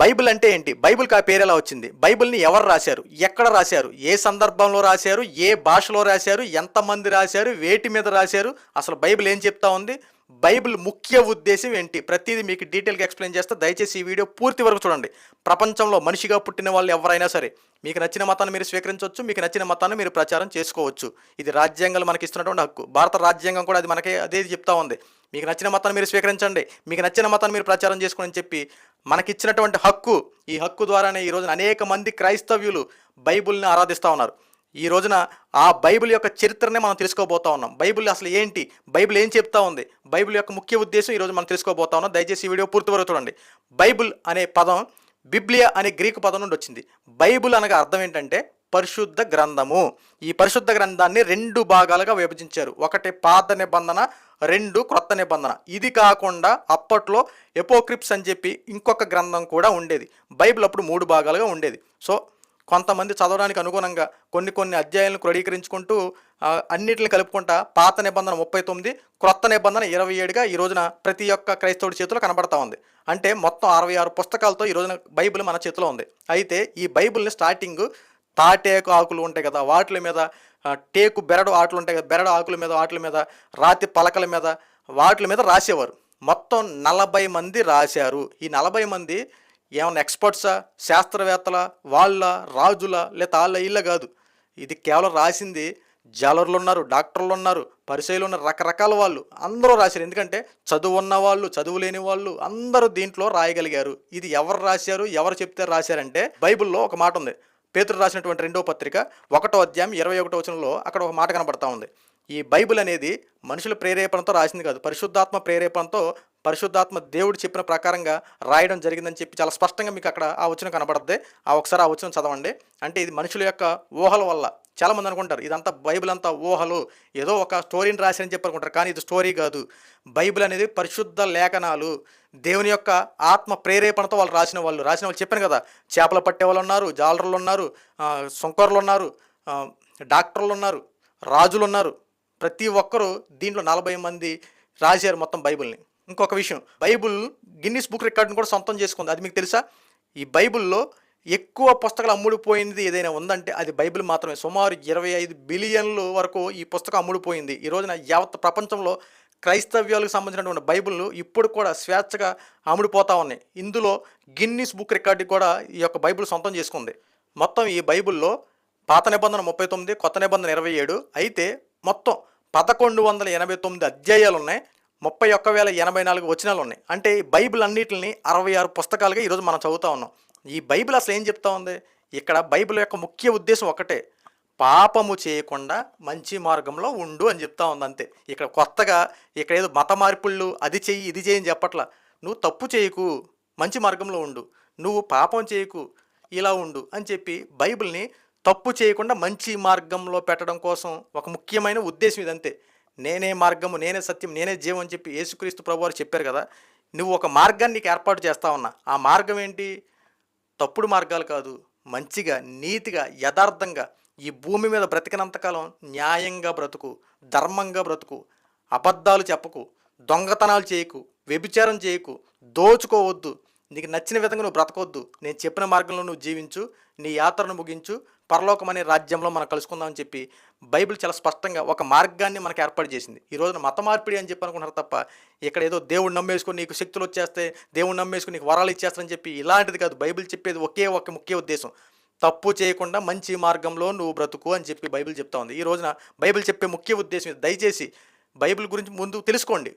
Bible అంటే ఏంటి? బైబిల్కి ఆ పేరు ఎలా వచ్చింది? బైబిల్ని ఎవరు రాశారు? ఎక్కడ రాశారు? ఏ సందర్భంలో రాశారు? ఏ భాషలో రాశారు? ఎంతమంది రాశారు? వేటి మీద రాశారు? అసలు బైబిల్ ఏం చెప్తా ఉంది? బైబిల్ ముఖ్య ఉద్దేశం ఏంటి? ప్రతిదీ మీకు డీటెయిల్గా ఎక్స్ప్లెయిన్ చేస్తే. దయచేసి ఈ వీడియో పూర్తి వరకు చూడండి. ప్రపంచంలో మనిషిగా పుట్టిన వాళ్ళు ఎవరైనా సరే మీకు నచ్చిన మతాన్ని మీరు స్వీకరించవచ్చు మీకు నచ్చిన మతాన్ని మీరు ప్రచారం చేసుకోవచ్చు. ఇది రాజ్యాంగాలు మనకి ఇస్తున్నటువంటి హక్కు. భారత రాజ్యాంగం కూడా అది మనకి అదే చెప్తా ఉంది. మీకు నచ్చిన మతాన్ని మీరు స్వీకరించండి. మీకు నచ్చిన మతాన్ని మీరు ప్రచారం చేసుకోండి అని చెప్పి మనకిచ్చినటువంటి హక్కు ఈ హక్కు ద్వారానే ఈ రోజున అనేక మంది క్రైస్తవ్యులు బైబిల్ని ఆరాధిస్తూ ఉన్నారు. ఈ రోజున ఆ బైబిల్ యొక్క చరిత్రనే మనం తెలుసుకోబోతా ఉన్నాం. బైబిల్ అసలు ఏంటి? బైబిల్ ఏం చెప్తా ఉంది? బైబిల్ యొక్క ముఖ్య ఉద్దేశం ఈరోజు మనం తెలుసుకోబోతా ఉన్నాం. దయచేసి ఈ వీడియో పూర్తి వరకు చూడండి. బైబిల్ అనే పదం బిబ్లియా అనే గ్రీకు పదం నుండి వచ్చింది. బైబిల్ అనగా అర్థం ఏంటంటే పరిశుద్ధ గ్రంథము. ఈ పరిశుద్ధ గ్రంథాన్ని రెండు భాగాలుగా విభజించారు. ఒకటి పాత నిబంధన రెండు క్రొత్త నిబంధన. ఇది కాకుండా అప్పట్లో ఎపోక్రిప్స్ అని చెప్పి ఇంకొక గ్రంథం కూడా ఉండేది. బైబిల్ అప్పుడు మూడు భాగాలుగా ఉండేది. సో కొంతమంది చదవడానికి అనుగుణంగా కొన్ని కొన్ని అధ్యాయాలను క్రోడీకరించుకుంటూ అన్నిటిని కలుపుకుంటా పాత నిబంధన ముప్పై తొమ్మిది క్రొత్త నిబంధన ఇరవై ఏడుగా ఈ రోజున ప్రతి ఒక్క క్రైస్తవుడి చేతిలో కనబడతా ఉంది. అంటే మొత్తం అరవై ఆరు పుస్తకాలతో ఈ రోజున బైబిల్ మన చేతిలో ఉంది. అయితే ఈ బైబిల్ని స్టార్టింగ్ తాటేకు ఆకులు ఉంటాయి కదా వాటి మీద టేకు బెరడు ఆటలు ఉంటాయి కదా బెరడు ఆకుల మీద వాటి మీద రాతి పలకల మీద వాటి మీద రాసేవారు. మొత్తం నలభై మంది రాశారు. ఈ నలభై మంది ఏమైనా ఎక్స్పర్ట్సా శాస్త్రవేత్తల వాళ్ళ రాజుల లేదా వాళ్ళ ఇళ్ళ కాదు. ఇది కేవలం రాసింది జాలర్లు ఉన్నారు డాక్టర్లు ఉన్నారు పరిచయలు ఉన్నారు రకరకాల వాళ్ళు. అందరూ రాశారు. ఎందుకంటే చదువు ఉన్న వాళ్ళు చదువు లేని వాళ్ళు అందరూ దీంట్లో రాయగలిగారు. ఇది ఎవరు రాశారు ఎవరు చెప్తే రాశారంటే బైబిల్లో ఒక మాట ఉంది. పేతురు రాసినటువంటి రెండో పత్రిక ఒకటో అధ్యాయం ఇరవై ఒకటో వచనంలో అక్కడ ఒక మాట కనబడతా ఉంది. ఈ బైబిల్ అనేది మనుషుల ప్రేరేపణతో రాసింది కాదు పరిశుద్ధాత్మ ప్రేరేపణతో పరిశుద్ధాత్మ దేవుడు చెప్పిన ప్రకారంగా రాయడం జరిగిందని చెప్పి చాలా స్పష్టంగా మీకు అక్కడ ఆ వచనం కనబడద్ది. ఆ ఒకసారి ఆ వచనం చదవండి. అంటే ఇది మనుషుల యొక్క ఊహల వల్ల చాలామంది అనుకుంటారు ఇదంతా బైబిల్ అంతా ఊహలు ఏదో ఒక స్టోరీని రాశారని చెప్పి అనుకుంటారు. కానీ ఇది స్టోరీ కాదు. బైబిల్ అనేది పరిశుద్ధ లేఖనాలు దేవుని యొక్క ఆత్మ ప్రేరేపణతో వాళ్ళు రాసిన వాళ్ళు రాసిన వాళ్ళు చెప్పాను కదా చేపలు పట్టే వాళ్ళు ఉన్నారు జాలర్లు ఉన్నారు సుంకర్లు ఉన్నారు డాక్టర్లు ఉన్నారు రాజులు ఉన్నారు. ప్రతి ఒక్కరూ దీంట్లో నలభై మంది రాశారు మొత్తం బైబిల్ని. ఇంకొక విషయం బైబిల్ గిన్నిస్ బుక్ రికార్డుని కూడా సొంతం చేసుకుంది. అది మీకు తెలుసా? ఈ బైబిల్లో ఎక్కువ పుస్తకాలు అమ్ముడుపోయింది ఏదైనా ఉందంటే అది బైబిల్ మాత్రమే. సుమారు ఇరవై ఐదు బిలియన్లు వరకు ఈ పుస్తకం అమ్ముడుపోయింది. ఈ రోజున యావత్ ప్రపంచంలో క్రైస్తవ్యాలకు సంబంధించినటువంటి బైబిల్ ఇప్పుడు కూడా స్వేచ్ఛగా అమ్ముడుపోతా ఉన్నాయి. ఇందులో గిన్నిస్ బుక్ రికార్డు కూడా ఈ యొక్క బైబిల్ సొంతం చేసుకుంది. మొత్తం ఈ బైబిల్లో పాత నిబంధన ముప్పై తొమ్మిది కొత్త నిబంధన ఇరవై ఏడు అయితే మొత్తం పదకొండు వందల ఎనభై తొమ్మిది అధ్యాయాలు ఉన్నాయి. ముప్పై ఒక్క వేల ఎనభై నాలుగు వచనాలు ఉన్నాయి అంటే ఈ బైబిల్ అన్నిటిని అరవై ఆరు పుస్తకాలుగా ఈరోజు మనం చదువుతూ ఉన్నాం. ఈ బైబిల్ అసలు ఏం చెప్తా ఉంది? ఇక్కడ బైబిల్ యొక్క ముఖ్య ఉద్దేశం ఒకటే. పాపము చేయకుండా మంచి మార్గంలో ఉండు అని చెప్తా ఉంది అంతే. ఇక్కడ కొత్తగా ఇక్కడ ఏదో మత మార్పుళ్ళు అది చెయ్యి ఇది చేయని చెప్పట్లా. నువ్వు తప్పు చేయకు మంచి మార్గంలో ఉండు. నువ్వు పాపం చేయకు ఇలా ఉండు అని చెప్పి బైబిల్ని తప్పు చేయకుండా మంచి మార్గంలో పెట్టడం కోసం ఒక ముఖ్యమైన ఉద్దేశం ఇదంతే. నేనే మార్గము నేనే సత్యం నేనే జీవం అని చెప్పి యేసుక్రీస్తు ప్రభు వారు చెప్పారు కదా. నువ్వు ఒక మార్గాన్ని నీకు ఏర్పాటు చేస్తా ఉన్నా. ఆ మార్గం ఏంటి? తప్పుడు మార్గాలు కాదు. మంచిగా నీతిగా యథార్థంగా ఈ భూమి మీద బ్రతికినంతకాలం న్యాయంగా బ్రతుకు ధర్మంగా బ్రతుకు అబద్ధాలు చెప్పకు దొంగతనాలు చేయకు వ్యభిచారం చేయకు దోచుకోవద్దు నీకు నచ్చిన విధంగా నువ్వు బ్రతకొద్దు. నేను చెప్పిన మార్గంలో నువ్వు జీవించు. నీ యాత్రను ముగించు. పరలోకం అనే రాజ్యంలో మనం కలుసుకుందామని చెప్పి బైబిల్ చాలా స్పష్టంగా ఒక మార్గాన్ని మనకు ఏర్పాటు చేసింది. ఈ రోజున మత మార్పిడి అని చెప్పి అనుకుంటారు తప్ప ఇక్కడ ఏదో దేవుడు నమ్మేసుకొని నీకు శక్తులు వచ్చేస్తే దేవుడు నమ్మేసుకుని నీకు వరాలు ఇచ్చేస్తారని చెప్పి ఇలాంటిది కాదు. బైబిల్ చెప్పేది ఒకే ఒక ముఖ్య ఉద్దేశం. తప్పు చేయకుండా మంచి మార్గంలో నువ్వు బ్రతుకు అని చెప్పి బైబిల్ చెప్తా ఉంది. ఈ రోజున బైబిల్ చెప్పే ముఖ్య ఉద్దేశం దయచేసి బైబిల్ గురించి ముందు తెలుసుకోండి.